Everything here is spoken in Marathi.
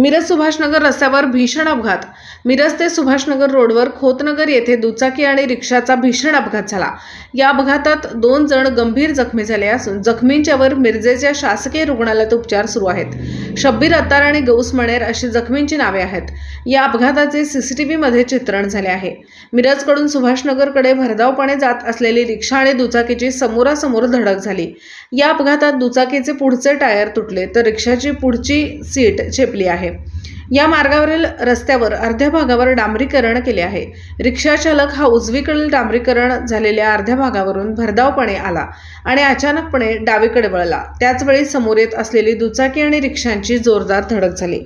मिरज सुभाषनगर रस्त्यावर भीषण अपघात. मिरज ते सुभाषनगर रोडवर खोतनगर येथे दुचाकी आणि रिक्षाचा भीषण अपघात झाला. या अपघातात दोन जण गंभीर जखमी झाले असून जखमींच्यावर मिरजेच्या शासकीय रुग्णालयात उपचार सुरू आहेत. शब्बीर अत्तार आणि गौस मणेर अशी जखमींची नावे आहेत. या अपघाताचे सीसीटीव्ही मध्ये चित्रण झाले आहे. मिरजकडून सुभाषनगरकडे भरधावपणे जात असलेली रिक्षा आणि दुचाकीची समोरासमोर धडक झाली. या अपघातात दुचाकीचे पुढचे टायर तुटले तर रिक्षाची पुढची सीट चेपली आहे. या मार्गावरील रस्त्यावर अर्ध्या भागावर डांबरीकरण केले आहे. रिक्षाचालक हा उजवीकडील डांबरीकरण झालेल्या अर्ध्या भागावरून भरधावपणे आला आणि अचानकपणे डावीकडे वळला. त्याचवेळी समोर येत असलेली दुचाकी आणि रिक्षांची जोरदार धडक झाली.